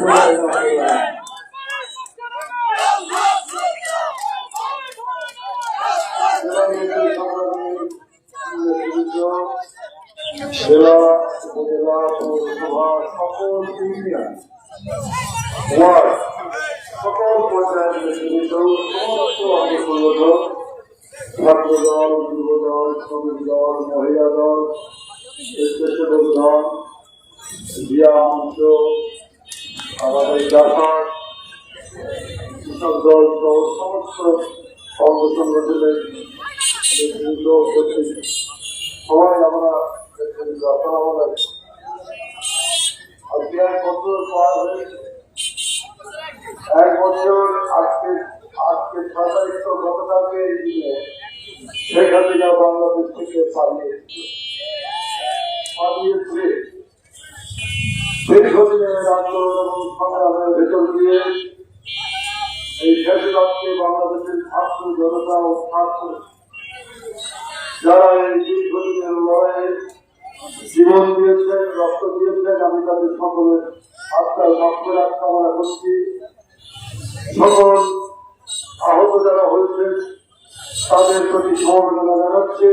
Gracias. সবাই আমরা আসসালামু আলাইকুম আজকে এক বছর পার হয়েছে এক বছর আজকে আজকে ছয় তারিখ তো গতকালকে এই দিনে শেখ হাসিনা বাংলাদেশ থেকে পালিয়ে পালিয়েছে দীর্ঘদিনের বাংলাদেশের ছাত্র জনতা ও ছাত্র যারা এই জীবন দিয়েছেন, রক্ত দিয়েছেন, আমি তাদের সকলের আত্মার মাত্রার কামনা করছি। সকল আহত যারা হয়েছেন তাদের প্রতি সমবেদনা জানাচ্ছে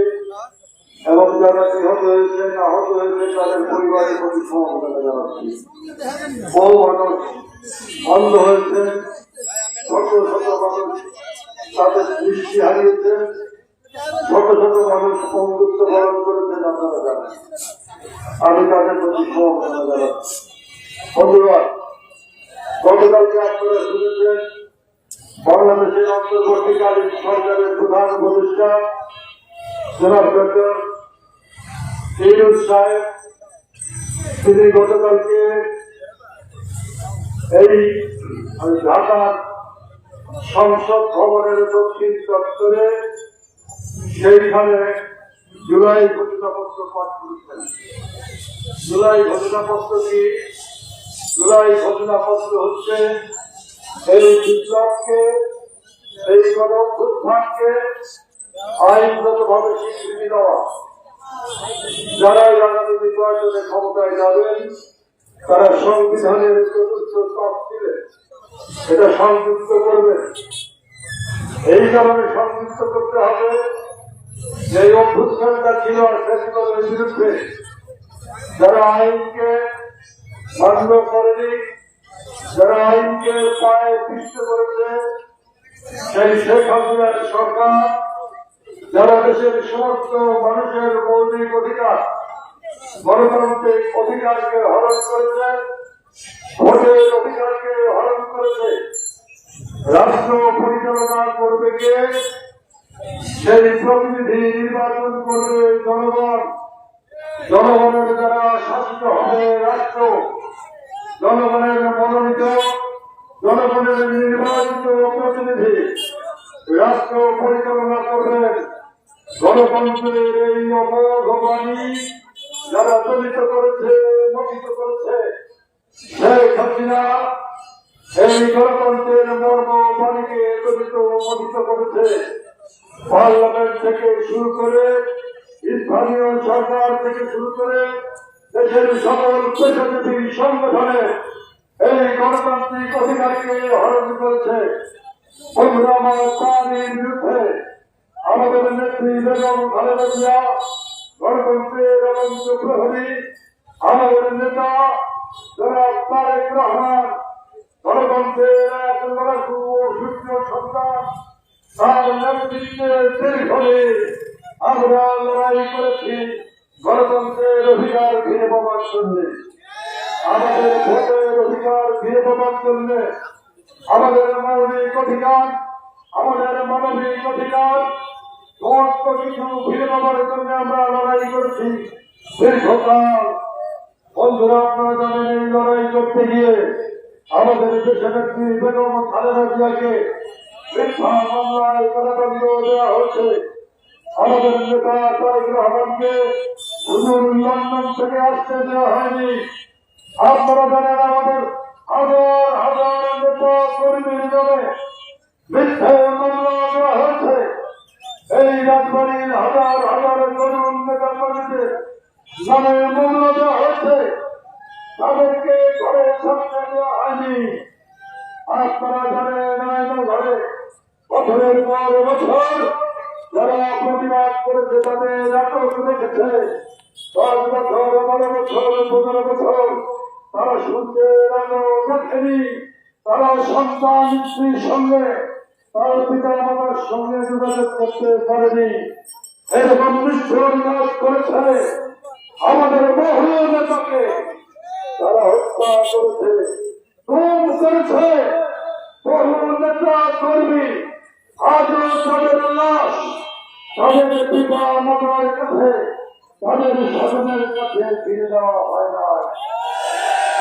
এবং যারা নিহত হয়েছেন আহত হয়েছেন তাদের পরিবারের প্রতি সমবেদনা জানাচ্ছি। বহু মানুষ অন্ধ হয়েছেন ছোট ছোট মানুষ তাদের দৃষ্টি হারিয়েছেন ছোট ছোট মানুষ বন্ধুত্ব বরণ করেছেন আপনারা জানেন আমি তাদের প্রতি সমবেদনা জানাচ্ছি বন্ধুরা, গতকালকে আপনারা শুনেছেন, বাংলাদেশের অন্তর্বর্তীকালীন সরকারের প্রধান উপদেষ্টা, জনাব ডক্টর ফিরোজ সাহেব। তিনি গতকালকে এই ঢাকার সংসদ ভবনের দক্ষিণ চত্বরে সেইখানে জুলাই ঘোষণাপত্র পাঠ করেছেন। জুলাই ঘোষণাপত্র কি জুলাই ঘোষণাপত্র হচ্ছে এই বিপ্লবকে এই গণঅভ্যুত্থানকে আইনগত ভাবে স্বীকৃতি দেওয়া। যারা আগামী নির্বাচনে ক্ষমতায় যাবেন, তারা সংবিধানের চতুর্থ তফসিলে এটা সংযুক্ত করবেন এই কারণে সংযুক্ত করতে হবে যে এই অভ্যুত্থানটা ছিল ফেসিবাদের বিরুদ্ধে, যারা আইনকে মান্য করেনি, যারা আইনকে পায়ে পিষ্ট করেছে, সেই শেখ হাসিনার সরকার, যারা দেশের সমস্ত মানুষের মৌলিক অধিকার, গণতান্ত্রিক অধিকারকে হরণ করেছে, ভোটের অধিকারকে হরণ করেছে, রাষ্ট্র পরিচালনা সেই প্রতিনিধি নির্বাচন করবে জনগণ। জনগণের দ্বারা শাসিত হবে রাষ্ট্র। জনগণের মনোনীত, জনগণের নির্বাচিত প্রতিনিধি রাষ্ট্র পরিচালনা করবেন। গণতন্ত্রের এই অবধানী যারা দলিত করেছে মোহিত করেছে, শেখ হাসিনা এই গণতন্ত্রের মর্ম বাণীকে দলিত মোহিত করেছে। পার্লামেন্ট থেকে শুরু করে স্থানীয় সরকার থেকে শুরু করে দেশের সকল পেশাজীবী সংগঠনে এই গণতান্ত্রিক অধিকারকে হরণ করেছে। আমাদের নেত্রী বেগম খালেদা গণতন্ত্রের এবং প্রহরী, আমাদের নেতা যারা তারেক রহমান, গণতন্ত্রের এক লড়াকু সূর্য সন্তান তার নেতৃত্বে দীর্ঘদিন আমরা লড়াই করেছি, গণতন্ত্রের অধিকার ফিরে পাওয়ার জন্য। আমাদের ভোটের অধিকার ফিরে পাওয়ার জন্য আমাদের মৌলিক অধিকার, আমাদের মানবিক অধিকার, সমস্ত কিছু ফিরে পাওয়ার জন্য আমরা লড়াই করেছি। দীর্ঘকাল বন্ধুরা, আপনারা জানেন এই লড়াই করতে গিয়ে আমাদের দেশের নেত্রী বেগম খালেদা জিয়াকে মিথ্যা মামলায় কারাদণ্ড দেওয়া হয়েছে। আমাদের নেতা তারেক রহমানকে হুজুর লন্ডন থেকে আসতে দেওয়া হয়নি। আপনারা জানেন আমাদের হাজার হাজার নেতা এই রাজবাড়ির হাজার হাজার তরুণ নেতা কর্মীদের নামে তারা সন্তান তার পিতা মাতার সঙ্গে যোগাযোগ করতে পারেনি করেছে আমাদের বহু করেছে খুন করেছে বহু নেতা কর্মী আজও তাদের লাশ তাদের পিতা মাতার কাছে তাদের স্বজনের কাছে ফিরে দেওয়া হয় না।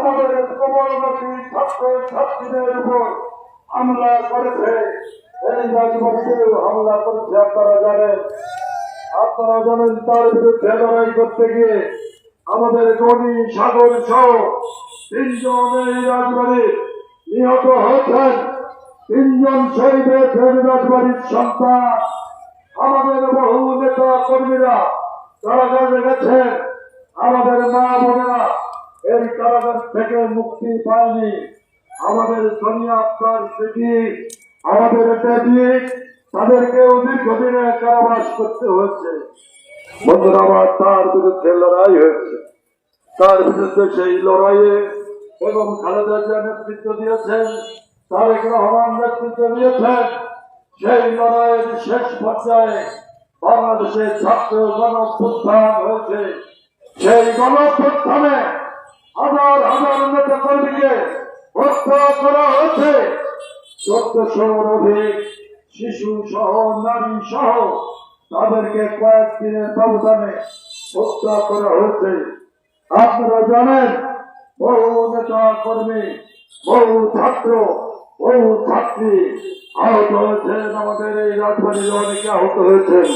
আমাদের কমলমতি ছাত্র ছাত্রীদের উপর হামলা করেছে। এই রাজবাড়িতে হামলা করছে, আপনারা জানেন। আপনারা জানেন তার বিরুদ্ধে লড়াই করতে গিয়ে আমাদের গণি সাগর সহ তিনজন এই রাজবাড়ি নিহত হয়েছেন। তিনজন শহীদের ফের রাজবাড়ির সন্তান। আমাদের বহু নেতা কর্মীরা কারাগারে গেছেন, আমাদের মা বোনেরা এই কারাগার থেকে মুক্তি পায়নি। আমাদের সোনিয়া স্মৃতি আমাদের দেবী তাদেরকেও দীর্ঘদিনে কারাবাস করতে হয়েছে। তার বিরুদ্ধে লড়াই হয়েছে। তার বিরুদ্ধে সেই লড়াইয়ে এবং খালেদা জিয়া নেতৃত্ব দিয়েছেন, তারেক রহমান নেতৃত্ব দিয়েছেন। সেই লড়াইয়ের শেষ পর্যায়ে বাংলাদেশে ছাত্র গণপ্রস্থান হয়েছে। সেই গণপ্রস্থানে হাজার হাজার নেতা কর্মীকে হত্যা করা হয়েছে। চোদ্দশোর অধিক শিশু সহ, নারী সহ তাদেরকে কয়েকদিনের ব্যবধানে হত্যা করা হয়েছে। আপনারা জানেন, বহু নেতা কর্মী, বহু ছাত্র, বহু ছাত্রী আহত হয়েছেন, আমাদের এই রাজবাড়ির অনেকে আহত হয়েছেন।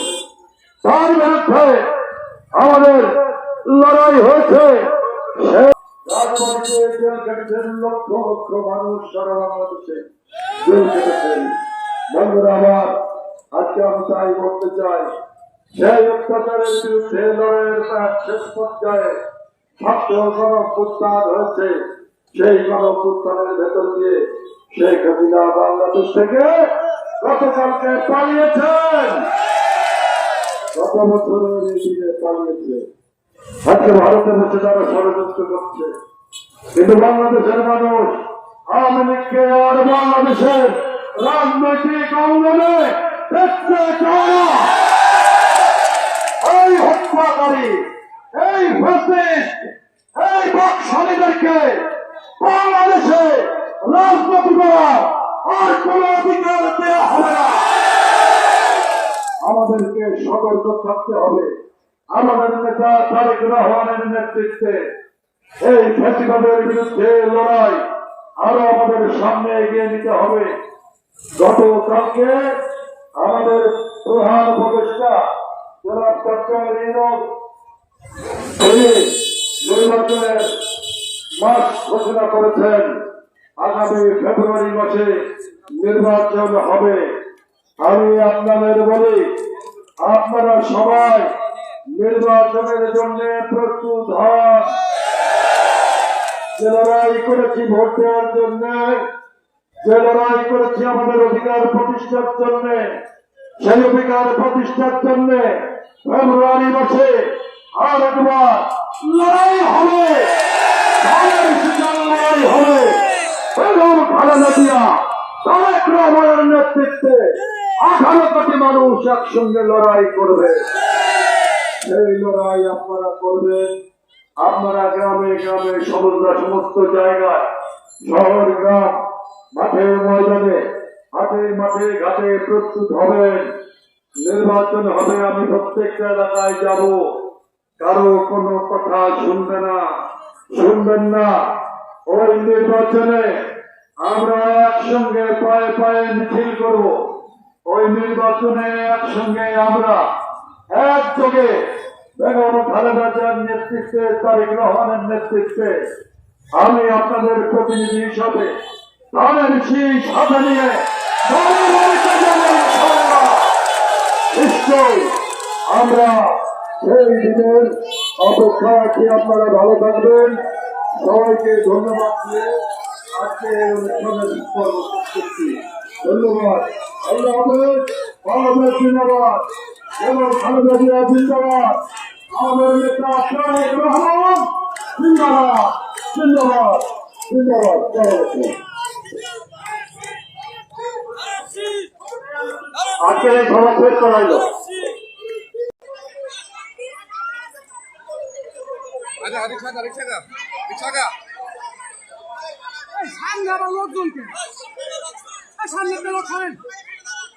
তার বিরুদ্ধে আমাদের লড়াই হয়েছে। লক্ষ লক্ষ মানুষ সারা বন্ধুরা আমার আজকে আমি তাই বলতে চাই সেই অত্যাচারের বিরুদ্ধে লড়াইয়ের তার শেষ পর্যায়ে ছাত্র গণপ্রস্থান হয়েছে সেই গণপ্রস্থানের ভেতর দিয়ে শেখ হাসিনা বাংলাদেশ থেকে গতকালকে পালিয়েছেন গত বছরের পালিয়েছে আজকে ভারতের মধ্যে তারা ষড়যন্ত্র করছে, কিন্তু বাংলাদেশের মানুষ, আওয়ামী আর বাংলাদেশের রাজনৈতিক অঙ্গনে এই হত্যাকারী, এই এই বাকশালীদেরকে বাংলাদেশে রাজনীতি আর কোন অধিকার দেওয়া হবে না। আমাদেরকে সতর্ক থাকতে হবে। আমাদের নেতা তারেক রহমানের নেতৃত্বে এই ফ্যাসিবাদের বিরুদ্ধে লড়াই আরও আমাদের সামনে এগিয়ে নিতে হবে। গতকালকে আমাদের প্রধান উপদেষ্টা জনাব ডক্টর নির্বাচনের মাস ঘোষণা করেছেন, আগামী ফেব্রুয়ারি মাসে নির্বাচন হবে। আমি আপনাদের বলি, আপনারা সবাই নির্বাচনের জন্য প্রস্তুত হন। যে লড়াই করেছি ভোট দেওয়ার জন্য, যে লড়াই করেছি আমাদের অধিকার প্রতিষ্ঠার জন্য সেই অধিকার প্রতিষ্ঠার জন্য, ফেব্রুয়ারি মাসে আর একবার লড়াই হবে। লড়াই হবে। খালেদা জিয়া, তারেক রহমানের নেতৃত্বে আঠারো কোটি মানুষ একসঙ্গে লড়াই করবে। সেই লড়াই আপনারা করবেন। আপনারা গ্রামে গ্রামে সমুদ্র সমস্ত জায়গায়, শহর, গ্রাম, মাঠে, ময়দানে হাটে মাঠে, ঘাটে প্রস্তুত হবেন। নির্বাচন হবে, আমি প্রত্যেকটা এলাকায় যাব। কারও কোনো কথা শুনবে না, শুনবেন না। ওই নির্বাচনে আমরা একসঙ্গে পায়ে পায়ে মিছিল করব। ওই নির্বাচনে একসঙ্গে আমরা একযোগে বেগম খালেদা নেতৃত্বে, তারেক রহমানের নেতৃত্বে আমি আপনাদের প্রতিনিধি হিসাবে তাদের সেই সাথে নিয়ে আমরা সেই দিনের অপেক্ষা আছি। আপনারা ভালো থাকবেন। সবাইকে ধন্যবাদ দিয়ে আজকে এই অনুষ্ঠানের ধন্যবাদ। আল্লাহ হাফেজ। বাংলাদেশ জিন্দাবাদ। এবং খালেদা জিয়া জিন্দাবাদ। আমাদের নেতা তারেক রহমান জিন্দাবাদ জিন্দাবাদ জিন্দাবাদ আজকের এই সভা শেষ করা আচ্ছা রিক্সা গা রিক্সা গা রিক্সা গা সামনে আবার লোকজনকে। সামনে লোক সরেন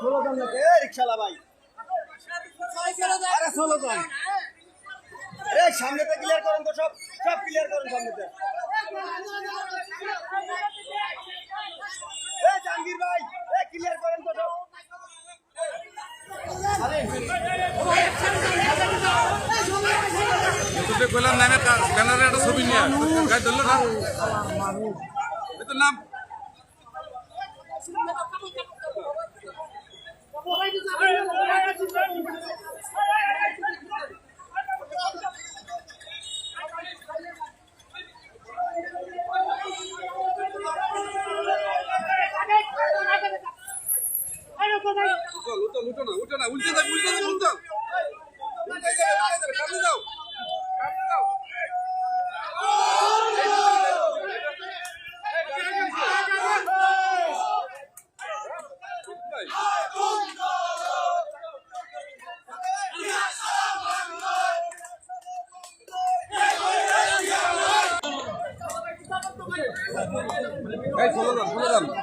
যাও রিক্সালা ভাই। আরে ষোলো জন। এই সামনেতে ক্লিয়ার করেন তো সব সব ক্লিয়ার করেন সামনেতে এই জাহাঙ্গীর ভাই, এই ক্লিয়ার করেন তোকে ব্যানারে একটা ছবি নিয়ে। ধরলো না? নাম উঠো উঠো উঠো না উঠো না উল্টে যাও উল্টে যাও উল্টে যাও উল্টে যাও উল্টে যাও সামনে যাও সামনে যাও ভাই এই চলে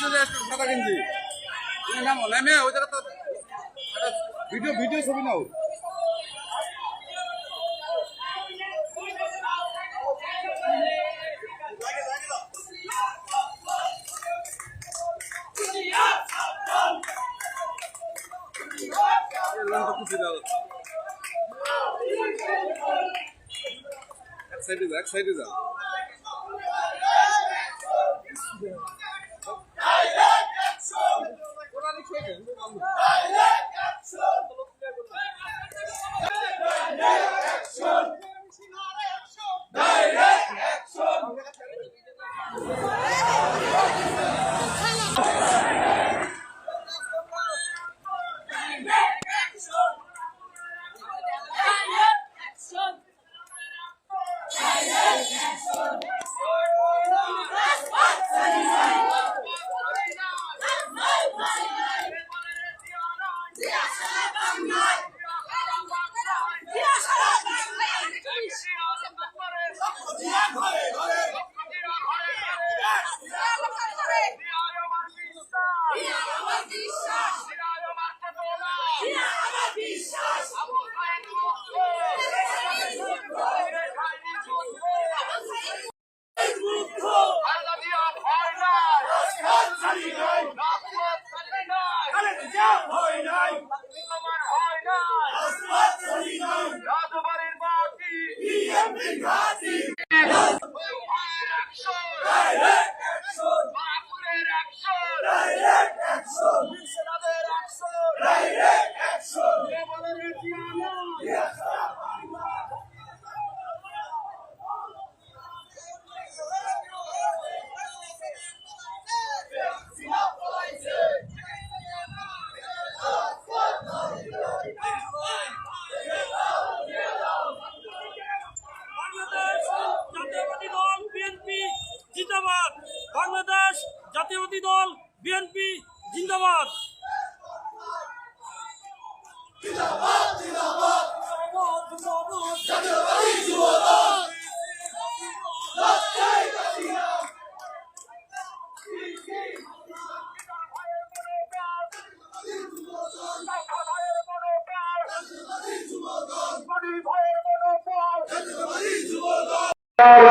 সাদা গেঞ্জি। তুমি নাম নেমে ওই জায়গা তো ভিডিও ভিডিও ছবি নাও। এক সাইডে এক সাইডে যা।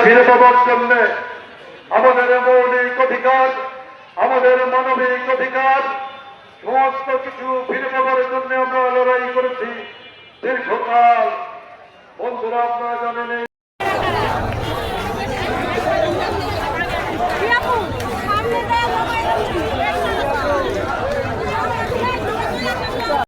ফিরে পাবার জন্য আমাদের মৌলিক অধিকার, আমাদের মানবিক অধিকার, সমস্ত কিছু ফিরে পাবার জন্য আমরা লড়াই করেছি। দীর্ঘকাল, বন্ধুরা, আপনারা জানেন